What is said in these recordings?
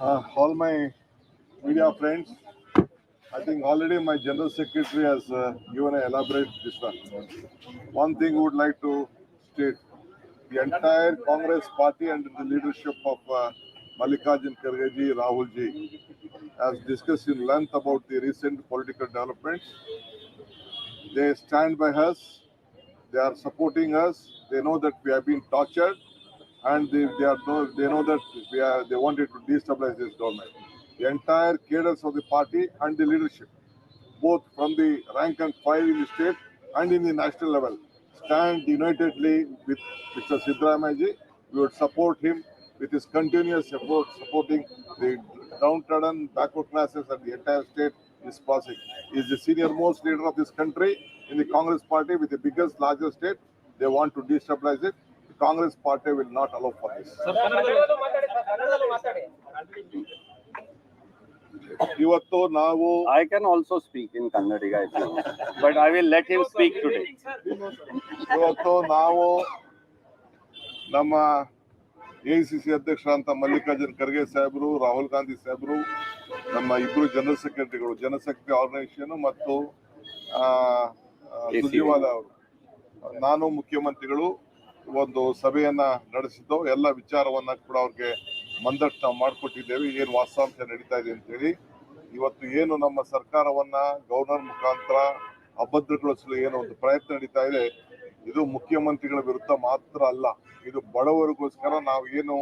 Uh, all my media friends, I think already my general secretary has uh, given an elaborate this one. Thing we would like to state, the entire Congress party under the leadership of uh, Mallikarjun Kharge ji, Rahul ji, has discussed in length about the recent political developments. They stand by us, they are supporting us, they know that we have been tortured, and they, they are know, they know that we are, they wanted to destabilize this government. The entire cadres of the party and the leadership, both from the rank and file in the state and in the national level, stand unitedly with Mr. Siddaramayaji. We would support him with his continuous effort supporting the downtrodden backward classes and the entire state is passing. He is the senior most leader of this country in the Congress party with the biggest, largest state. They want to destabilize it. The party will not allow for this ಮಾತಾಡಿ sir ಕನ್ನಡದಲ್ಲೂ ಮಾತಾಡಿ. ಇವತ್ತು ನಾವು I can also speak in Kannadiga but I will let him speak today him speak today. ಇವತ್ತು ನಾವು ನಮ್ಮ C ಅಧ್ಯಕ್ಷರಂತ Mallikarjun Kharge ಸಾಹೇಬರು ರಾಹುಲ್ ಗಾಂಧಿ ಸಾಹೇಬರು ನಮ್ಮ ಇಬ್ರು ಜನರಲ್ ಸೆಕ್ರೆಟರಿಗಳು ಜನಶಕ್ತಿ ಆರ್ಗನೈಸೇಷನ್ ಮತ್ತು ಸುಜೀವಾಲ ಸುರ್ಜೇವಾಲಾ ಅವರು. ನಾನು ಮುಖ್ಯಮಂತ್ರಿಗಳು ಒಂದು ಸಭೆಯನ್ನ ನಡೆಸಿದ್ದು, ಎಲ್ಲ ವಿಚಾರವನ್ನ ಕೂಡ ಅವ್ರಿಗೆ ಮಂದಟ್ಟು ಮಾಡಿಕೊಟ್ಟಿದ್ದೇವೆ. ಏನು ವಾಸ್ತವಾಂಶ ನಡೀತಾ ಇದೆ ಅಂತ ಹೇಳಿ. ಇವತ್ತು ಏನು ನಮ್ಮ ಸರ್ಕಾರವನ್ನ ಗವರ್ನರ್ ಮುಖಾಂತರ ಅಭದ್ರಗೊಳಿಸಲು ಏನು ಒಂದು ಪ್ರಯತ್ನ ನಡೀತಾ ಇದೆ, ಇದು ಮುಖ್ಯಮಂತ್ರಿಗಳ ವಿರುದ್ಧ ಮಾತ್ರ ಅಲ್ಲ, ಇದು ಬಡವರಿಗೋಸ್ಕರ ನಾವು ಏನು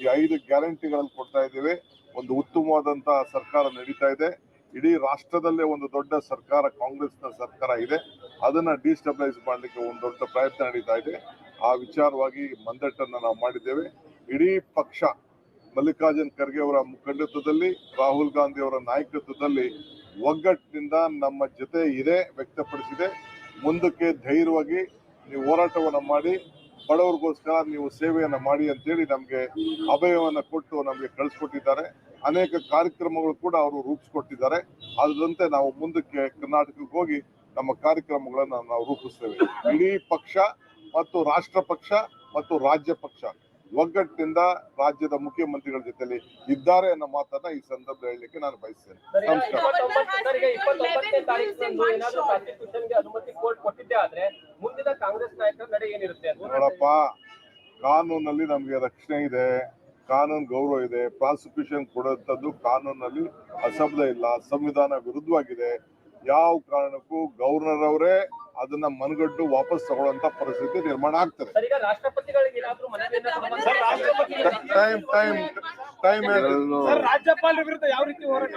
ಈ ಐದು ಗ್ಯಾರಂಟಿಗಳಲ್ಲಿ ಕೊಡ್ತಾ ಇದ್ದೇವೆ. ಒಂದು ಉತ್ತಮವಾದಂತಹ ಸರ್ಕಾರ ನಡೀತಾ ಇದೆ. ಇಡೀ ರಾಷ್ಟ್ರದಲ್ಲೇ ಒಂದು ದೊಡ್ಡ ಸರ್ಕಾರ, ಕಾಂಗ್ರೆಸ್ನ ಸರ್ಕಾರ ಇದೆ. ಅದನ್ನ ಡಿಸ್ಟಬಿಲೈಸ್ ಮಾಡಲಿಕ್ಕೆ ಒಂದು ದೊಡ್ಡ ಪ್ರಯತ್ನ ನಡೀತಾ ಇದೆ. ಆ ವಿಚಾರವಾಗಿ ಮಂದಟ್ಟನ್ನ ನಾವು ಮಾಡಿದ್ದೇವೆ. ಇಡೀ ಪಕ್ಷ ಮಲ್ಲಿಕಾರ್ಜುನ್ ಖರ್ಗೆ ಅವರ ಮುಖಂಡತ್ವದಲ್ಲಿ, ರಾಹುಲ್ ಗಾಂಧಿ ಅವರ ನಾಯಕತ್ವದಲ್ಲಿ ಒಗ್ಗಟ್ಟಿನಿಂದ ನಮ್ಮ ಜೊತೆ ಇದೆ, ವ್ಯಕ್ತಪಡಿಸಿದೆ. ಮುಂದಕ್ಕೆ ಧೈರ್ಯವಾಗಿ ನೀವು ಹೋರಾಟವನ್ನು ಮಾಡಿ, ಬಡವರಿಗೋಸ್ಕರ ನೀವು ಸೇವೆಯನ್ನು ಮಾಡಿ ಅಂತೇಳಿ ನಮಗೆ ಅಭಯವನ್ನು ಕೊಟ್ಟು ನಮಗೆ ಕಳಿಸ್ಕೊಟ್ಟಿದ್ದಾರೆ. ಅನೇಕ ಕಾರ್ಯಕ್ರಮಗಳು ಕೂಡ ಅವರು ರೂಪಿಸ್ಕೊಟ್ಟಿದ್ದಾರೆ. ಅದರಂತೆ ನಾವು ಮುಂದಕ್ಕೆ ಕರ್ನಾಟಕಕ್ಕೆ ಹೋಗಿ ನಮ್ಮ ಕಾರ್ಯಕ್ರಮಗಳನ್ನು ನಾವು ರೂಪಿಸ್ತೇವೆ. ಇಡೀ ಪಕ್ಷ ಮತ್ತು ರಾಷ್ಟ್ರ ಪಕ್ಷ ಮತ್ತು ರಾಜ್ಯ ಪಕ್ಷ ಒಗ್ಗಟ್ಟಿನಿಂದ ರಾಜ್ಯದ ಮುಖ್ಯಮಂತ್ರಿಗಳ ಜೊತೆಯಲ್ಲಿ ಇದ್ದಾರೆ ಅನ್ನೋ ಮಾತನ್ನ ಈ ಸಂದರ್ಭದಲ್ಲಿ ಹೇಳಲಿಕ್ಕೆ ನಾನು ಬಯಸ್ತೇನೆ. ನೋಡಪ್ಪ ಕಾನೂನಲ್ಲಿ ನಮ್ಗೆ ರಕ್ಷಣೆ ಇದೆ ಕಾನೂನು ಗೌರವ ಇದೆ ಪ್ರಾಸಿಕ್ಯೂಷನ್ ಕೊಡುವಂಥದ್ದು ಕಾನೂನಲ್ಲಿ ಅಸಬ್ಧ ಇಲ್ಲ ಸಂವಿಧಾನ ವಿರುದ್ಧವಾಗಿದೆ. ಯಾವ ಕಾರಣಕ್ಕೂ ಗವರ್ನರ್ ಅವರೇ ಅದನ್ನ ಮನಗಟ್ಟು ವಾಪಸ್ ತಗೊಳ್ಳುವಂತ ಪರಿಸ್ಥಿತಿ ನಿರ್ಮಾಣ ಆಗ್ತದೆ ಸರ್ ಈಗ ರಾಷ್ಟ್ರಪತಿಗಳಿಗೆ ಏನಾದ್ರು ಮನವಿಯನ್ನ ಕೊಡಬಹುದು? ಟೈಮ್ ಟೈಮ್ ಟೈಮ್ ಸರ್ ರಾಜ್ಯಪಾಲರ ವಿರುದ್ಧ ಯಾವ ರೀತಿ ಹೋರಾಟ